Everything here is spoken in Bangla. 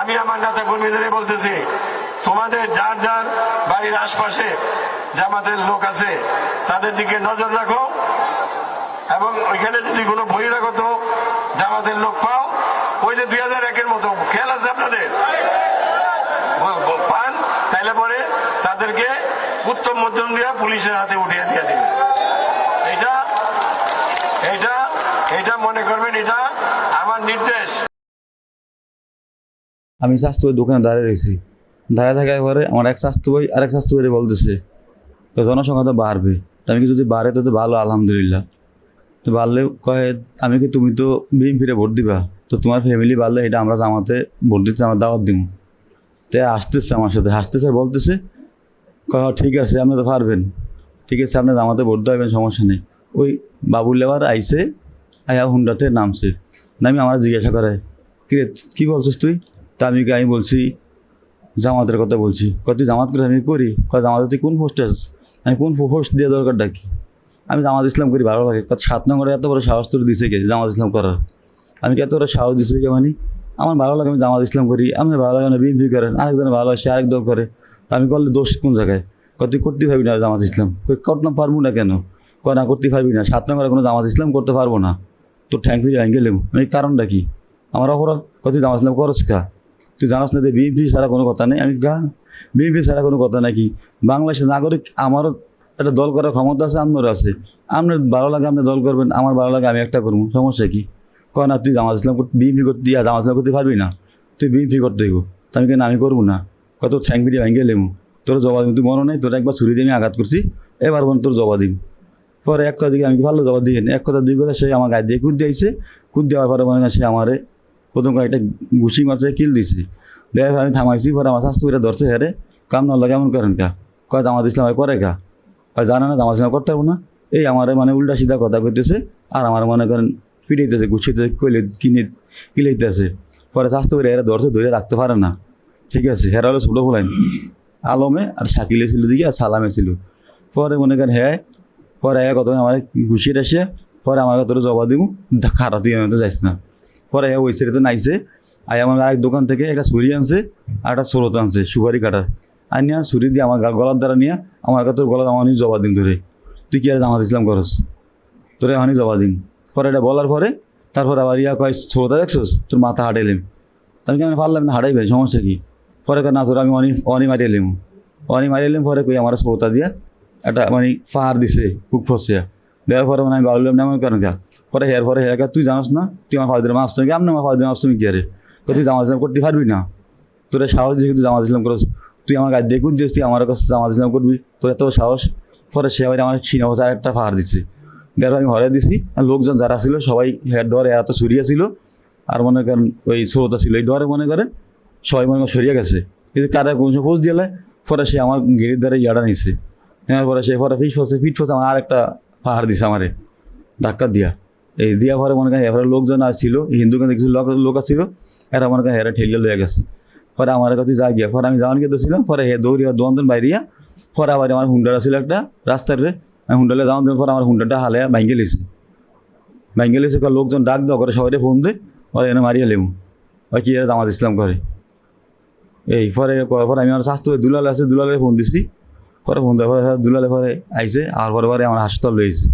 আমি আমার নেতা কর্মীদের বলতেছি, তোমাদের যার যার বাড়ির আশপাশে জামাতের লোক আছে, তাদের দিকে নজর রাখো। এবং ওইখানে যদি কোনো বহিরাগত জামাতের লোক পাও। ওই যে দুই হাজার একের মতো, খেয়াল আছে আপনাদের? পান, তাইলে পরে তাদেরকে উত্তম মধ্যম দিয়া পুলিশের হাতে উঠিয়ে দিয়ে দিবে এটা এটা এটা মনে করবেন, এটা আমার নির্দেশ। আমি স্বাস্থ্য বই দোকানে দাঁড়িয়ে রয়েছি। দাঁড়িয়ে থাকার পরে আমার এক স্বাস্থ্য বই আরেক স্বাস্থ্য বই বলতেছে তো জনসংখ্যা তো বাড়বে। তো আমি কি যদি বাড়ে তো ভালো আলহামদুলিল্লাহ। তো বাড়লে কয়ে আমি কি তুমি তো বিএমপিরে ভোট দিবা? তো তোমার ফ্যামিলি বাড়লে এটা আমরা জামাতে ভোট দিতে আমার দাওয়াত দিব তো আসতেছে আমার সাথে। হাসতেছে বলতেছে কয় "হ্যাঁ, ঠিক আছে আপনি তো পারবেন। ঠিক আছে আপনি জামাতে ভোট দেবেন সমস্যা নেই। ওই বাবুল লেবার আইসে আয়া হুন্ডাতে নামছে। নামি আমার জিজ্ঞাসা করে কিরে কী বলছিস তুই? তা আমি আমি বলছি, জামাতের কথা বলছি। কত জামাত করে আমি করি? কত জামাতে কোন পোস্টে আছিস? আমি কোন পোস্ট দিয়ে দরকার ডাকি আমি জামাত ইসলাম করি, ভালো লাগে। কত সাত নম্বরে এত বড় সাহস তোর দিছে কে জামাত ইসলাম করার? আমি এত বড় সাহস দিছে কে মানে? আমার ভালো লাগে, আমি জামাত ইসলাম করি। আমার ভালো লাগে না, বিএনপি করেন। আরেকজনের ভালো লাগে সে আরেক দল করে। আমি করলে দোষ কোন জায়গায়? কত করতে পারবি না জামাত ইসলাম। করতে পারব না কেন? না করতে পারবি না। সাত নম্বরে কোনো জামাত ইসলাম করতে পারব না। তোর ঠ্যাং ফিরে ভেঙে গেলেও মানে কারণটা কি? আমার অপরাধ। কত জামাত ইসলাম করস কা? তুই জানাস না যে বিএনপি ছাড়া কোনো কথা নেই। আমি গা, বিএনপি ছাড়া কোনো কথা নাকি বাংলাদেশের নাগরিক আমারও একটা দল করার ক্ষমতা আছে, আপনারও আছে। আপনার ভালো লাগে, আপনি দল করবেন, আমার ভালো লাগে, আমি একটা করব, সমস্যা কি? কয় না, তুই জামাত ইসলাম বিএনপি করতে দিয়া জামাত ইসলাম করতে পারবি না। তুই বিএনপি করতে হইব। তা আমি কেন, আমি করব না? কত ঠ্যাং ফিরে ভেঙে লেমু। তোর জবাব দিবি, তুই মনে নেই, তোর একবার ছুরি দিয়ে আমি আঘাত করছি, এবার বোন তোর জবাব দিবি। পরে এক কথা দিকে আমি ভালো জবাব দিয়ে। এক কথা দুই কথা সে আমার গায়ে দিয়ে কুদ দিয়েছে কুদ দেওয়ার পরে মনে সে আমারে প্রথম কয়েকটা ঘুষি মারছে কিল দিছে। পরে আমি থামাইছি, পরে আমার স্বাস্থ্য করে ধরছে, হেরে কাম না লাগে কেমন করেন কা? কয় জামাত ইসলাম করে কা? কয় জানে না জামাত ইসলাম করতে পারব না? এই আমার মানে উল্টা সিধা কথা কইতেছে, আর আমার মনে করেন পিটাইতেছে গুছিতেছে কইলে কিনে, কিলাইতেছে। পরে স্বাস্থ্য করে এরা ধরছে, ধরে রাখতে পারে না। ঠিক আছে, হেরা হলো ছোটো ফুলাইন আলমে আর শাকিলে ছিল দিকে, আর সালামে ছিল। পরে মনে করেন হ্যাঁ পরে কত আমার ঘুষিয়ে আসে পরে আমার কত জবাব দিব, খারাপ দিয়ে যাইস না। পরে ওই ছেড়ে তো নাইছে আই আমার আরেক দোকান থেকে একটা ছুরি আনছে আর একটা সরত আনছে, সুপারি কাটার। আর নিয়ে ছুরি দিয়ে আমার গলার দ্বারা নিয়ে আমার কাছে তোর গলা আমার জবাব দিন ধরে তুই কি আর জামাত ইসলাম করস? তোরে আমি জবাব দিন। পরে এটা বলার পরে তারপর আবার ইয়া কয় ছোটটা দেখছোস? তোর মাথা হাঁটাইলেম আমি পারলাম না? হাঁটাইবে সমস্যা কি? পরে কয়, না তোর আমি অনি অনি মারিয়ে এলাম। অনি মারিয়ে এলাম, পরে কই, আমার শ্রোতা দিয়া একটা মানে পাহাড় দিছে বুক ফসিয়া। দেওয়ার পরে মানে আমি বাবলাম না আমার কেন পরে হেয়ার পরে হেয়ার তুই জানাস না, তুই আমার ফাউদের মাফ তুমি আমি আমার ফাউদের মাফ তুমি কি আরে কই তুই জামাত ইসলাম করতে পারবি না? তোর সাহস দিয়ে তুই জামাত ইসলাম করস। তুই আমার গায়ে দেখুন যে তুই আমার কাছে জামাত ইসলাম করবি। তোর এত সাহস? পরে সে আবার আমার সিনেমা আর একটা পাহাড় দিছে। পর আমি হরে দিছি, আর লোকজন যারা ছিল, সবাই হেয়ার ডরে এত সরিয়া ছিল। আর মনে করেন ওই শ্রোতা ছিল, এই ডরে মনে করেন সবাই মনে করেন সরিয়ে গেছে। কিন্তু কারা কোন সময় দিলে, পরে সে আমার গিরির দ্বারা ইয়াটা নিছে। নেওয়ার পরে সে, পরে ফিস ফসে, ফিট ফসে আমার আরেকটা পাহাড় দিছে আমারে। ধাক্কা দিয়া। এই দিয়া পরে মনে করেন এবারে লোকজন আসছিল, হিন্দু কেন্দ্রে কিছু লোক লোক আসছিল, এরা মনে করেন হেরা ঠেলিয়ে লয়ে গেছে। পরে আমার কাছে যা গিয়া, পরে আমি যাওয়ান গিয়ে ছিলাম পরে হে দৌড়িয়া, দোয়ান বাইরিয়া, পরে আবার আমার হুন্ডাটা ছিল একটা রাস্তার রে, আমি হুন্ডালে যাওয়ান দেওয়ার পরে আমার হুন্ডাটা হালে ভাঙ্গে লিছে ভাঙ্গে লিছে লোকজন ডাক দাও করে সবাই ফোন দে, পরে এনে মারিয়া লেমু ওই কি এরা জামাত ইসলাম করে? এই পরে পরে আমি আমার স্বাস্থ্য দুলালে আছে, দুলালে ফোন দিছি। পরে ফোন দেওয়ার পরে দুলালে পরে আইসে আর পরে পরে আমার হাসপাতাল লইছে।